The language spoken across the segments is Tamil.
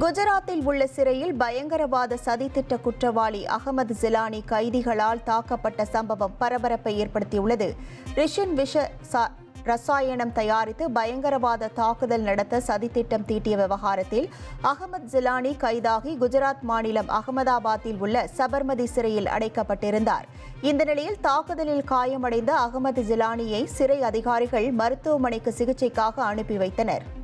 குஜராத்தில் உள்ள சிறையில் பயங்கரவாத சதித்திட்ட குற்றவாளி அகமது ஜிலானி கைதிகளால் தாக்கப்பட்ட சம்பவம் பரபரப்பை ஏற்படுத்தியுள்ளது. ரிஷன் விஷ ச- ரசாயனம் தயாரித்து பயங்கரவாத தாக்குதல் நடத்த சதித்திட்டம் தீட்டிய விவகாரத்தில் அகமது ஜிலானி கைதாகி குஜராத் மாநிலம் அகமதாபாத்தில் உள்ள சபர்மதி சிறையில் அடைக்கப்பட்டிருந்தார். இந்த நிலையில் தாக்குதலில் காயமடைந்த அகமது ஜிலானியை சிறை அதிகாரிகள் மருத்துவமனைக்கு சிகிச்சைக்காக அனுப்பி வைத்தனர்.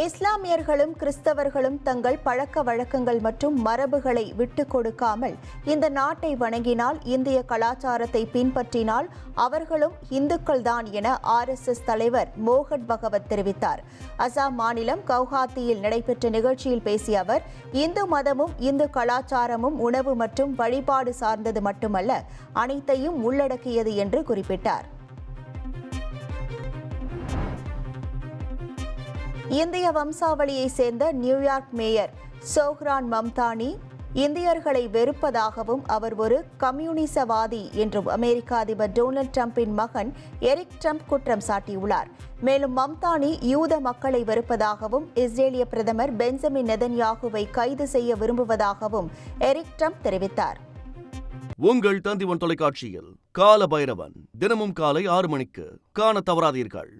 இஸ்லாமியர்களும் கிறிஸ்தவர்களும் தங்கள் பழக்க வழக்கங்கள் மற்றும் மரபுகளை விட்டுக் கொடுக்காமல் இந்த நாட்டை வணங்கினால் இந்திய கலாச்சாரத்தை பின்பற்றினால் அவர்களும் இந்துக்கள்தான் என ஆர்எஸ்எஸ் தலைவர் மோகன் பகவத் தெரிவித்தார். அசாம் மாநிலம் கவுஹாத்தியில் நடைபெற்ற நிகழ்ச்சியில் பேசிய அவர் இந்து மதமும் இந்து கலாச்சாரமும் உணவு மற்றும் வழிபாடு சார்ந்தது மட்டுமல்ல அனைத்தையும் உள்ளடக்கியது என்று குறிப்பிட்டார். இந்திய வம்சாவளியை சேர்ந்த நியூயார்க் மேயர் சோஹ்ரான் மம்தானி இந்தியர்களை வெறுப்பதாகவும் அவர் ஒரு கம்யூனிசவாதி என்றும் அமெரிக்க அதிபர் டொனால்ட் ட்ரம்பின் மகன் எரிக் ட்ரம்ப் குற்றம் சாட்டியுள்ளார். மேலும் மம்தானி யூத மக்களை வெறுப்பதாகவும் இஸ்ரேலிய பிரதமர் பெஞ்சமின் நெதன்யாகுவை கைது செய்ய விரும்புவதாகவும் எரிக் ட்ரம்ப் தெரிவித்தார். உங்கள் தந்திவன் தொலைக்காட்சியில் கால பைரவன் தினமும் காலை ஆறு மணிக்கு காண தவறாதீர்கள்.